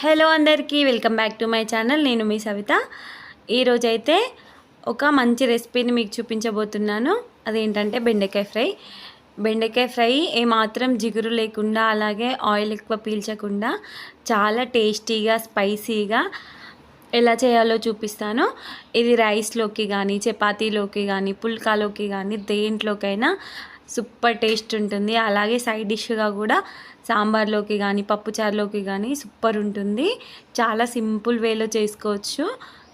Hello అందరికీ welcome back to my channel. నేను మీ సవిత. ఈరోజైతే ఒక మంచి రెసిపీని మీకు చూపించబోతున్నాను. అదేంటంటే బెండకాయ ఫ్రై. బెండకాయ ఫ్రై ఏమాత్రం జిగురు లేకుండా అలాగే ఆయిల్ ఎక్కువ పీల్చకుండా చాలా టేస్టీగా స్పైసీగా ఎలా చేయాలో చూపిస్తాను. ఇది రైస్లోకి కానీ చపాతీలోకి కానీ పుల్కాలోకి కానీ దేంట్లోకైనా సూపర్ టేస్ట్ ఉంటుంది. అలాగే సైడ్ డిష్గా కూడా సాంబార్లోకి కానీ పప్పుచారులోకి కానీ సూపర్ ఉంటుంది. చాలా సింపుల్ వేలో చేసుకోవచ్చు.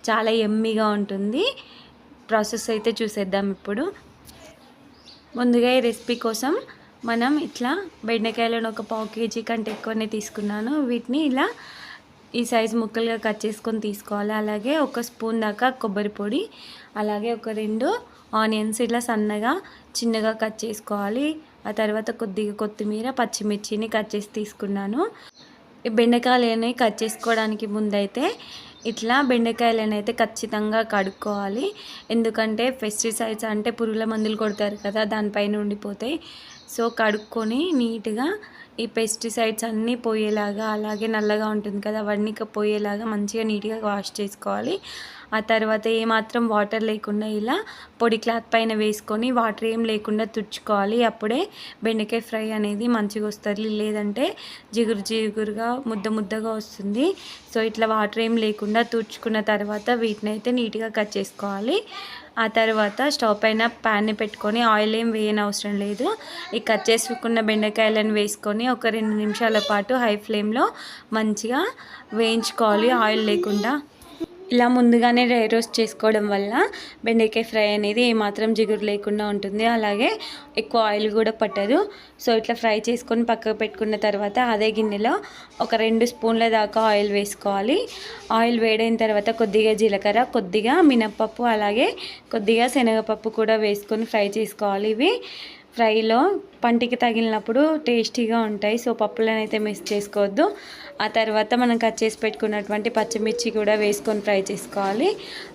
చాలా ఎమ్మీగా ఉంటుంది. ప్రాసెస్ అయితే చూసేద్దాం ఇప్పుడు. ముందుగా ఈ రెసిపీ కోసం మనం ఇట్లా బెండకాయలను ఒక పావు కేజీ కంటే ఎక్కువనే తీసుకున్నాను. వీటిని ఇలా ఈ సైజు ముక్కలుగా కట్ చేసుకొని తీసుకోవాలి. అలాగే ఒక స్పూన్ దాకా కొబ్బరి పొడి అలాగే ఒక రెండు ఆనియన్స్ ఇట్లా సన్నగా చిన్నగా కట్ చేసుకోవాలి. ఆ తర్వాత కొద్దిగా కొత్తిమీర పచ్చిమిర్చిని కట్ చేసి తీసుకున్నాను. ఈ బెండకాయలని కట్ చేసుకోవడానికి ముందైతే ఇట్లా బెండకాయలను అయితే ఖచ్చితంగా కడుక్కోవాలి. ఎందుకంటే పెస్టిసైడ్స్ అంటే పురుగుల మందులు కొడతారు కదా దానిపైన ఉండిపోతాయి సో కడుక్కొని నీట్గా ఈ పెస్టిసైడ్స్ అన్నీ పోయేలాగా అలాగే నల్లగా ఉంటుంది కదా అవన్నీ పోయేలాగా మంచిగా నీట్గా వాష్ చేసుకోవాలి. ఆ తర్వాత ఏమాత్రం వాటర్ లేకుండా ఇలా పొడి క్లాత్ పైన వేసుకొని వాటర్ ఏం లేకుండా తుడుచుకోవాలి. అప్పుడే బెండకాయ ఫ్రై అనేది మంచిగా వస్తుంది. లేదంటే జిగురు జిగురుగా ముద్ద ముద్దగా వస్తుంది. సో ఇట్లా వాటర్ ఏం లేకుండా తుడుచుకున్న తర్వాత వీటిని అయితే నీట్గా కట్ చేసుకోవాలి. ఆ తర్వాత స్టవ్ పైన ప్యాన్ని పెట్టుకొని ఆయిల్ ఏం వేయని అవసరం లేదు. ఈ కట్ చేసుకున్న బెండకాయలను వేసుకొని ఒక రెండు నిమిషాల పాటు హై ఫ్లేమ్లో మంచిగా వేయించుకోవాలి. ఆయిల్ లేకుండా ఇలా ముందుగానే డ్రై రోస్ట్ చేసుకోవడం వల్ల బెండకాయ ఫ్రై అనేది ఏమాత్రం జిగురు లేకుండా ఉంటుంది. అలాగే ఎక్కువ ఆయిల్ కూడా పట్టదు. సో ఇట్లా ఫ్రై చేసుకొని పక్కకు పెట్టుకున్న తర్వాత అదే గిన్నెలో ఒక రెండు స్పూన్ల దాకా ఆయిల్ వేసుకోవాలి. ఆయిల్ వేడైన తర్వాత కొద్దిగా జీలకర్ర కొద్దిగా మినప్పప్పు అలాగే కొద్దిగా శనగపప్పు కూడా వేసుకొని ఫ్రై చేసుకోవాలి. ఇవి ఫ్రైలో పంటికి తగిలినప్పుడు టేస్టీగా ఉంటాయి. సో పప్పులను అయితే మిస్ చేసుకోవద్దు. ఆ తర్వాత మనం కట్ చేసి పెట్టుకున్నటువంటి పచ్చిమిర్చి కూడా వేసుకొని ఫ్రై చేసుకోవాలి.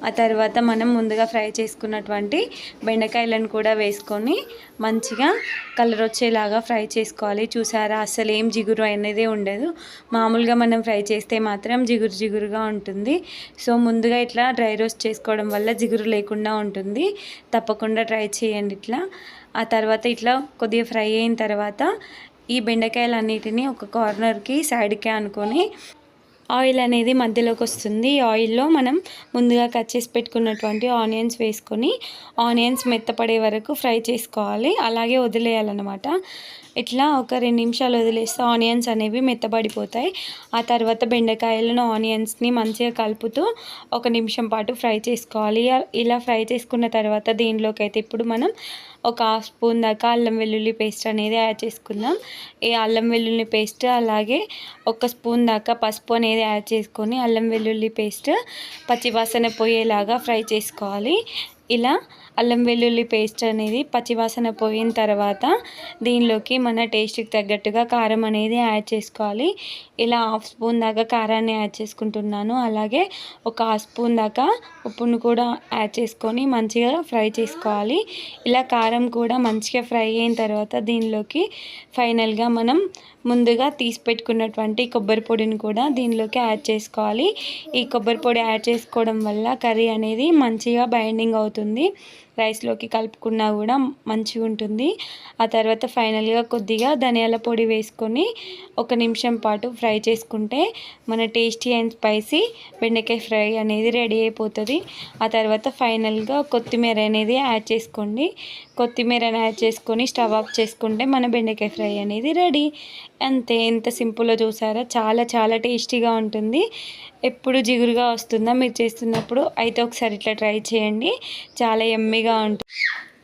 ఆ తర్వాత మనం ముందుగా ఫ్రై చేసుకున్నటువంటి బెండకాయలను కూడా వేసుకొని మంచిగా కలర్ వచ్చేలాగా ఫ్రై చేసుకోవాలి. చూసారా? అసలు ఏం జిగురు అనేది ఉండదు. మామూలుగా మనం ఫ్రై చేస్తే మాత్రం జిగురు జిగురుగా ఉంటుంది. సో ముందుగా ఇట్లా డ్రై రోస్ట్ చేసుకోవడం వల్ల జిగురు లేకుండా ఉంటుంది. తప్పకుండా ట్రై చేయండి ఇట్లా. ఆ తర్వాత ఇట్లా కొద్దిగా ఫ్రై అయిన తర్వాత ఈ బెండకాయలన్నిటిని ఒక కార్నర్కి సైడ్కి అనుకొని ఆయిల్ అనేది మధ్యలోకి వస్తుంది. ఈ ఆయిల్లో మనం ముందుగా కట్ చేసి పెట్టుకున్నటువంటి ఆనియన్స్ వేసుకొని ఆనియన్స్ మెత్తపడే వరకు ఫ్రై చేసుకోవాలి. అలాగే వదిలేయాలన్నమాట. ఇట్లా ఒక రెండు నిమిషాలు వదిలేస్తే ఆనియన్స్ అనేవి మెత్తబడిపోతాయి. ఆ తర్వాత బెండకాయలను ఆనియన్స్ని మంచిగా కలుపుతూ ఒక నిమిషం పాటు ఫ్రై చేసుకోవాలి. ఇలా ఫ్రై చేసుకున్న తర్వాత దీనిలోకి అయితే ఇప్పుడు మనం ఒక హాఫ్ స్పూన్ దాకా అల్లం వెల్లుల్లి పేస్ట్ అనేది యాడ్ చేసుకుందాం. ఈ అల్లం వెల్లుల్లి పేస్ట్ అలాగే ఒక స్పూన్ దాకా పసుపు అనేది యాడ్ చేసుకొని అల్లం వెల్లుల్లి పేస్ట్ పచ్చివాసన పోయేలాగా ఫ్రై చేసుకోవాలి. ఇలా అల్లం వెల్లుల్లి పేస్ట్ అనేది పచ్చివాసన పోయిన తర్వాత దీనిలోకి మన టేస్ట్కి తగ్గట్టుగా కారం అనేది యాడ్ చేసుకోవాలి. ఇలా హాఫ్ స్పూన్ దాకా కారాన్ని యాడ్ చేసుకుంటున్నాను. అలాగే ఒక హాఫ్ స్పూన్ దాకా ఉప్పును కూడా యాడ్ చేసుకొని మంచిగా ఫ్రై చేసుకోవాలి. ఇలా కారం కూడా మంచిగా ఫ్రై అయిన తర్వాత దీనిలోకి ఫైనల్గా మనం ముందుగా తీసి పెట్టుకున్నటువంటి కొబ్బరి పొడిని కూడా దీనిలోకి యాడ్ చేసుకోవాలి. ఈ కొబ్బరి పొడి యాడ్ చేసుకోవడం వల్ల కర్రీ అనేది మంచిగా బైండింగ్ అవుతుంది. అవుతుంది రైస్లోకి కలుపుకున్నా కూడా మంచిగా ఉంటుంది. ఆ తర్వాత ఫైనల్గా కొద్దిగా ధనియాల పొడి వేసుకొని ఒక నిమిషం పాటు ఫ్రై చేసుకుంటే మన టేస్టీ అండ్ స్పైసీ బెండకాయ ఫ్రై అనేది రెడీ అయిపోతుంది. ఆ తర్వాత ఫైనల్గా కొత్తిమీర అనేది యాడ్ చేసుకోండి. కొత్తిమీరని యాడ్ చేసుకొని స్టవ్ ఆఫ్ చేసుకుంటే మన బెండకాయ ఫ్రై అనేది రెడీ. అంతే ఎంత సింపుల్లో చూసారా? చాలా చాలా టేస్టీగా ఉంటుంది. ఎప్పుడు జిగురుగా వస్తుందా మీరు చేస్తున్నప్పుడు అయితే ఒకసారి ఇట్లా ట్రై చేయండి. చాలా ఎమ్మిగా ఉంటుంది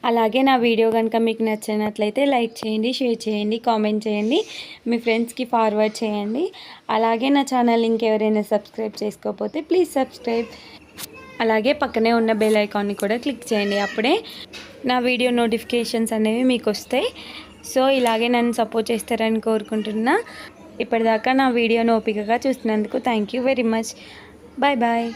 అలాగే నా వీడియో కనుక మీకు నచ్చినట్లయితే లైక్ చేయండి షేర్ చేయండి కామెంట్ చేయండి మీ ఫ్రెండ్స్కి ఫార్వర్డ్ చేయండి. అలాగే నా ఛానల్ ఇంకెవరైనా సబ్స్క్రైబ్ చేసుకోకపోతే ప్లీజ్ సబ్స్క్రైబ్. అలాగే పక్కనే ఉన్న బెల్ ఐకాన్ని కూడా క్లిక్ చేయండి అప్పుడే నా వీడియో నోటిఫికేషన్స్ అనేవి మీకు వస్తాయి. సో ఇలాగే నన్ను సపోర్ట్ చేస్తారని కోరుకుంటున్నా. ఇప్పటిదాకా నా వీడియోను ఓపికగా చూసినందుకు thank you very much. Bye bye.